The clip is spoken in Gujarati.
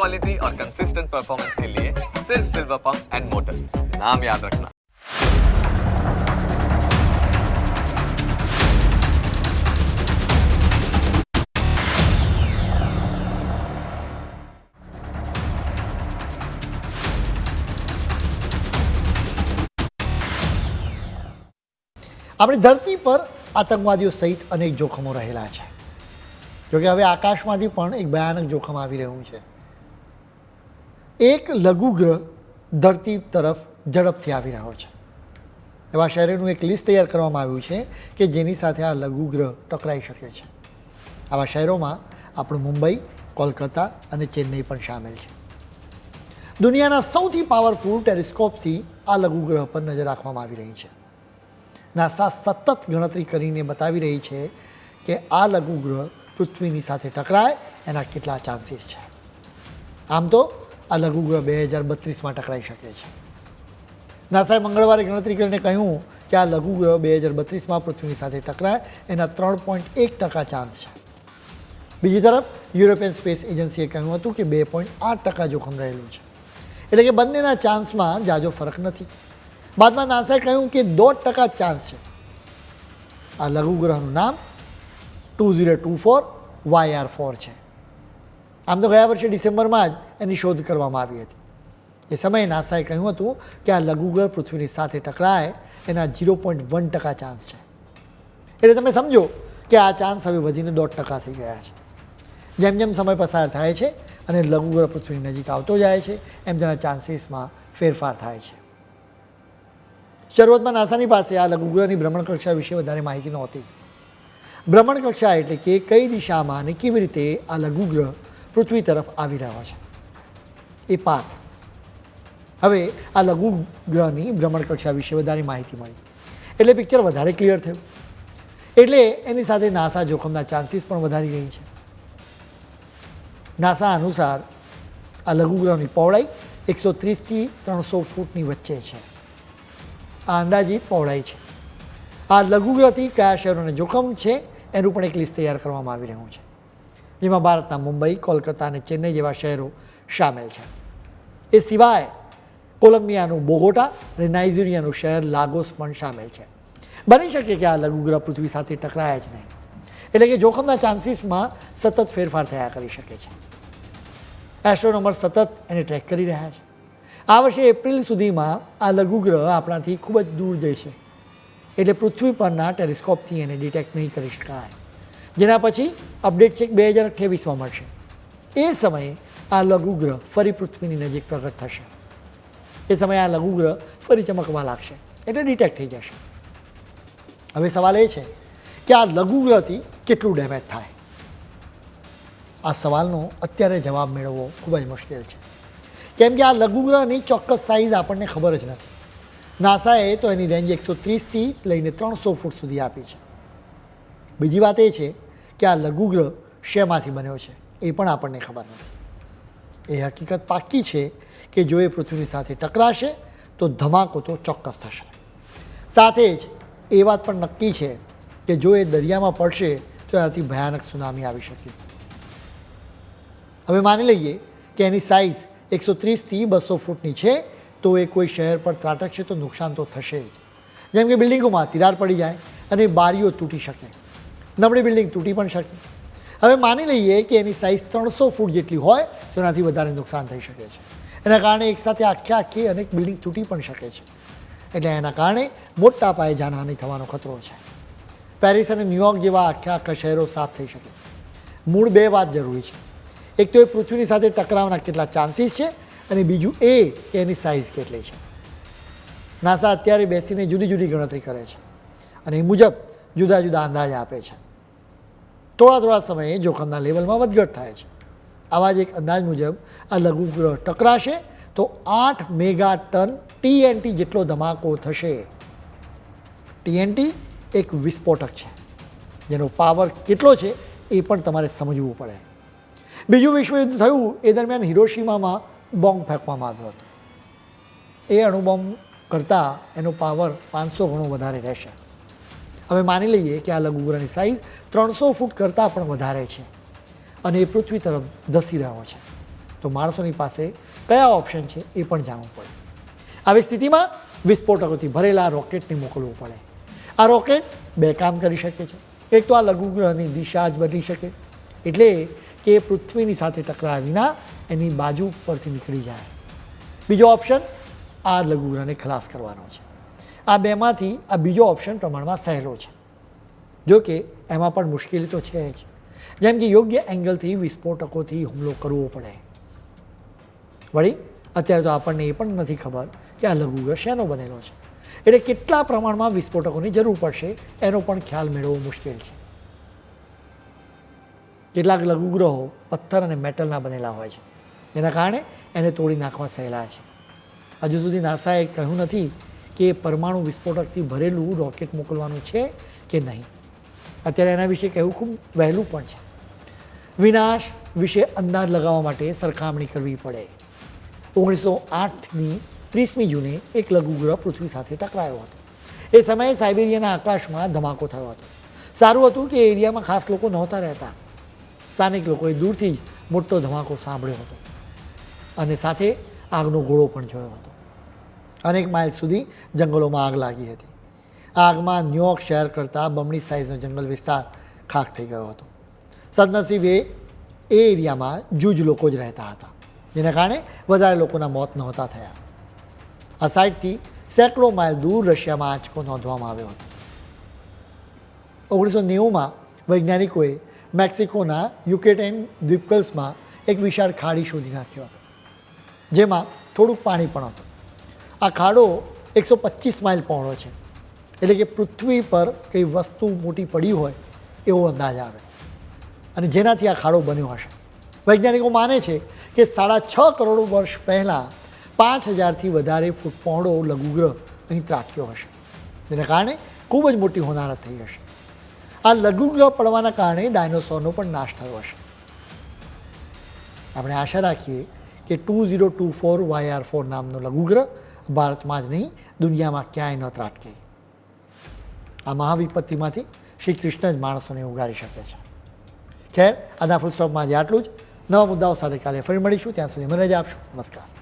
क्वालिटी और कंसिस्टेंट परफॉर्मेंस के लिए सिर्फ सिल्वर पंप्स एंड मोटर्स नाम याद रखना આપણી ધરતી પર આતંકવાદીઓ સહિત અનેક જોખમો રહેલા છે જોકે હવે આકાશમાંથી પણ એક ભયાનક જોખમ આવી રહ્યું છે એક લઘુગ્રહ ધરતી તરફ ઝડપથી આવી રહ્યો છે. એવા શહેરોનું એક લિસ્ટ તૈયાર કરવામાં આવ્યું છે કે જેની સાથે આ લઘુગ્રહ ટકરાઈ શકે છે. આવા શહેરોમાં આપણું મુંબઈ, કોલકાતા અને ચેન્નઈ પણ સામેલ છે. દુનિયાના સૌથી પાવરફુલ ટેલિસ્કોપથી આ લઘુગ્રહ પર નજર રાખવામાં આવી રહી છે. નાસા સતત ગણતરી કરીને બતાવી રહી છે કે આ લઘુગ્રહ પૃથ્વીની સાથે ટકરાય એના કેટલા ચાન્સીસ છે. આમ તો આ લઘુગ્રહ બે હજાર બત્રીસમાં ટકરાઈ શકે છે. નાસાએ મંગળવારે ગણતરી કરીને કહ્યું કે આ લઘુગ્રહ બે હજાર બત્રીસમાં પૃથ્વીની સાથે ટકરાય, એના ત્રણ પોઈન્ટ એક ટકા ચાન્સ છે. બીજી તરફ, યુરોપિયન સ્પેસ એજન્સીએ કહ્યું હતું કે બે પોઈન્ટ આઠ ટકા જોખમ રહેલું છે. એટલે કે બંનેના ચાન્સમાં જાજો ફરક નથી. બાદમાં નાસાએ કહ્યું કે દોઢ ટકા ચાન્સ છે. આ લઘુગ્રહનું નામ two zero two four Y R four છે. આમ તો ગયા વર્ષે ડિસેમ્બરમાં જ એની શોધ કરવામાં આવી હતી. એ સમયે નાસાએ કહ્યું હતું કે આ લઘુગ્રહ પૃથ્વીની સાથે ટકરાય, એના ઝીરો પોઈન્ટ વન ટકા ચાન્સ છે. એટલે તમે સમજો કે આ ચાન્સ હવે વધીને દોઢ ટકા થઈ ગયા છે. જેમ જેમ સમય પસાર થાય છે અને લઘુગ્રહ પૃથ્વીની નજીક આવતો જાય છે, એમ તેના ચાન્સીસમાં ફેરફાર થાય છે. શરૂઆતમાં નાસાની પાસે આ લઘુગ્રહની ભ્રમણકક્ષા વિશે વધારે માહિતી નહોતી. ભ્રમણકક્ષા એટલે કે કઈ દિશામાં અને કેવી રીતે આ લઘુગ્રહ પૃથ્વી તરફ આવી રહ્યો છે. એ પાથ. હવે આ લઘુગ્રહની ભ્રમણકક્ષા વિશે વધારે માહિતી મળી. એટલે પિક્ચર વધારે ક્લિયર થયું. એટલે એની સાથે નાસા જોખમના ચાન્સીસ પણ વધારી રહી છે. નાસા અનુસાર આ લઘુગ્રહની પહોળાઈ એકસો ત્રીસથી ત્રણસો ફૂટની વચ્ચે છે. આ અંદાજિત પહોળાઈ છે. આ લઘુગ્રહથી કયા શહેરોને જોખમ છે, એનું પણ એક લિસ્ટ તૈયાર કરવામાં આવી રહ્યું છે. જેમાં ભારતના મુંબઈ, કોલકાતા અને ચેન્નઈ જેવા શહેરો સામેલ છે. એ સિવાય કોલંબિયાનું બોગોટા અને નાઇજીરિયાનું શહેર લાગોસ પણ સામેલ છે. બની શકે કે આ લઘુગ્રહ પૃથ્વી સાથે ટકરાયા જ નહીં. એટલે કે જોખમના ચાન્સીસમાં સતત ફેરફાર થયા કરી શકે છે. એસ્ટ્રોનોમર સતત એને ટ્રેક કરી રહ્યા છે. આ વર્ષે એપ્રિલ સુધીમાં આ લઘુગ્રહ આપણાથી ખૂબ જ દૂર જશે એટલે પૃથ્વી પરના ટેલિસ્કોપથી એને ડિટેક્ટ નહીં કરી શકાય. જેના પછી અપડેટ છે બે હજાર અઠ્યાવીસમાં મળશે. એ સમયે આ લઘુગ્રહ ફરી પૃથ્વીની નજીક પ્રગટ થશે. એ સમયે આ લઘુગ્રહ ફરી ચમકવા લાગશે. એટલે ડિટેક્ટ થઈ જશે. હવે સવાલ એ છે કે આ લઘુગ્રહથી કેટલું ડેમેજ થાય? આ સવાલનો અત્યારે જવાબ મેળવવો ખૂબ જ મુશ્કેલ છે. કેમ કે આ લઘુગ્રહની ચોક્કસ સાઇઝ આપણને ખબર જ નથી. નાસાએ તો એની રેન્જ એકસો ત્રીસથી લઈને ત્રણસો ફૂટ સુધી આપી છે. બીજી વાત એ છે કે આ લઘુગ્રહ શેમાંથી બન્યો છે, એ પણ આપણને ખબર નથી. એ હકીકત પાક્કી છે કે જો એ પૃથ્વીની સાથે ટકરાશે, તો ધમાકો તો ચોક્કસ થશે. સાથે જ એ વાત પણ નક્કી છે કે જો એ દરિયામાં પડશે, તો એનાથી ભયાનક સુનામી આવી શકે. હવે માની લઈએ કે એની સાઇઝ એકસો ત્રીસથી બસો ફૂટની છે, તો એ કોઈ શહેર પર ત્રાટકશે તો નુકસાન તો થશે જ. જેમ કે બિલ્ડિંગોમાં તિરાડ પડી જાય અને બારીઓ તૂટી શકે. નબળી બિલ્ડિંગ તૂટી પણ શકે. હવે માની લઈએ કે એની સાઇઝ ત્રણસો ફૂટ જેટલી હોય તો એનાથી વધારે નુકસાન થઈ શકે છે. એના કારણે એકસાથે આખે આખી અનેક બિલ્ડિંગ તૂટી પણ શકે છે. એટલે એના કારણે મોટા પાયે જાનહાનિ થવાનો ખતરો છે. પેરિસ અને ન્યુયોર્ક જેવા આખા આખા શહેરો સાફ થઈ શકે. મૂળ બે વાત જરૂરી છે. એક તો એ પૃથ્વીની સાથે ટકરાવના કેટલા ચાન્સીસ છે અને બીજું એ કે એની સાઇઝ કેટલી છે. નાસા અત્યારે બેસીને જુદી જુદી ગણતરી કરે છે. અને એ મુજબ જુદા જુદા અંદાજ આપે છે. થોડા થોડા સમયે જોખમના લેવલમાં વધઘટ થાય છે. આવા જ એક અંદાજ મુજબ આ લઘુગ્રહ ટકરાશે તો આઠ મેગા ટન ટીએનટી જેટલો ધમાકો થશે. ટીએનટી એક વિસ્ફોટક છે. જેનો પાવર કેટલો છે એ પણ તમારે સમજવું પડે. બીજું વિશ્વયુદ્ધ થયું એ દરમિયાન હિરોશીમામાં બોમ્બ ફેંકવામાં આવ્યો હતો. એ અણુબોમ્બ કરતાં એનો પાવર પાંચસો ગણો વધારે રહેશે. હવે માની લઈએ કે આ લઘુગ્રહની સાઇઝ ત્રણસો ફૂટ કરતાં પણ વધારે છે અને એ પૃથ્વી તરફ ધસી રહ્યો છે. તો માણસોની પાસે કયા ઓપ્શન છે એ પણ જાણવું પડે. આવી સ્થિતિમાં વિસ્ફોટકોથી ભરેલા રોકેટને મોકલવું પડે. આ રોકેટ બે કામ કરી શકે છે. એક તો આ લઘુગ્રહની દિશા જ બદલી શકે. એટલે કે પૃથ્વીની સાથે ટકરાયા વિના એની બાજુ પરથી નીકળી જાય. બીજો ઓપ્શન આ લઘુગ્રહને ખલાસ કરવાનો છે. આ બેમાંથી આ બીજો ઓપ્શન પ્રમાણમાં સહેલો છે. જો કે એમાં પણ મુશ્કેલી તો છે જ. જેમ કે યોગ્ય એંગલથી વિસ્ફોટકોથી હુમલો કરવો પડે. વળી, અત્યારે તો આપણને એ પણ નથી ખબર કે આ લઘુગ્રહ શેનો બનેલો છે. એટલે કેટલા પ્રમાણમાં વિસ્ફોટકોની જરૂર પડશે એનો પણ ખ્યાલ મેળવવો મુશ્કેલ છે. કેટલાક લઘુગ્રહો પથ્થર અને મેટલના બનેલા હોય છે. જેના કારણે એને તોડી નાખવા સહેલા છે. હજુ સુધી નાસાએ કહ્યું નથી કે પરમાણુ વિસ્ફોટકથી ભરેલું રોકેટ મોકલવાનું છે કે નહીં? અત્યારે એના વિશે કહેવું ખૂબ વહેલું પણ છે. વિનાશ વિશે અંદાજ લગાવવા માટે સરખામણી કરવી પડે. ઓગણીસો આઠની ત્રીસમી જૂને એક લઘુગ્રહ પૃથ્વી સાથે ટકરાયો હતો. એ સમયે સાઇબેરિયાના આકાશમાં ધમાકો થયો હતો. સારું હતું કે એરિયામાં ખાસ લોકો નહોતા રહેતા. સ્થાનિક લોકોએ દૂરથી જ મોટો ધમાકો સાંભળ્યો હતો. અને સાથે આગનો ગોળો પણ જોયો હતો. અનેક માઇલ સુધી જંગલોમાં આગ લાગી હતી. આગમાં ન્યુયોર્ક શહેર કરતાં બમણી સાઇઝનો જંગલ વિસ્તાર ખાક થઈ ગયો હતો. સદનસીબે એ એરિયામાં જૂજ લોકો જ રહેતા હતા, જેના કારણે વધારે લોકોના મોત નહોતા થયા. આ સાઇટથી સેંકડો માઇલ દૂર રશિયામાં આંચકો નોંધવામાં આવ્યો હતો. ઓગણીસો નેવુંમાં વૈજ્ઞાનિકોએ મેક્સિકોના યુકેટેન દ્વીપકલ્સમાં એક વિશાળ ખાડી શોધી નાખ્યો હતો, જેમાં થોડુંક પાણી પણ હતું. આ ખાડો એકસો પચીસ માઇલ પહોળો છે. એટલે કે પૃથ્વી પર કંઈ વસ્તુ મોટી પડી હોય એવો અંદાજ આવે. અને જેનાથી આ ખાડો બન્યો હશે. વૈજ્ઞાનિકો માને છે કે સાડા છ કરોડ વર્ષ પહેલાં પાંચ હજારથી વધારે ફૂટ પહોળો લઘુગ્રહ અહીં ત્રાટક્યો હશે. જેના કારણે ખૂબ જ મોટી હોનારત થઈ હશે. આ લઘુગ્રહ પડવાના કારણે ડાયનોસોરનો પણ નાશ થયો હશે. આપણે આશા રાખીએ કે two zero two four Y R four નામનો લઘુગ્રહ ભારતમાં જ નહીં, દુનિયામાં ક્યાંય ન ત્રાટકે. આ મહાવિપત્તિમાંથી શ્રી કૃષ્ણ જ માણસોને ઉગારી શકે છે. ખેર આના ફૂલ સ્ટોપમાં આજે આટલું જ. નવા મુદ્દાઓ સાથે કાલે ફરી મળીશું. ત્યાં સુધી મને રજા આપશો. નમસ્કાર.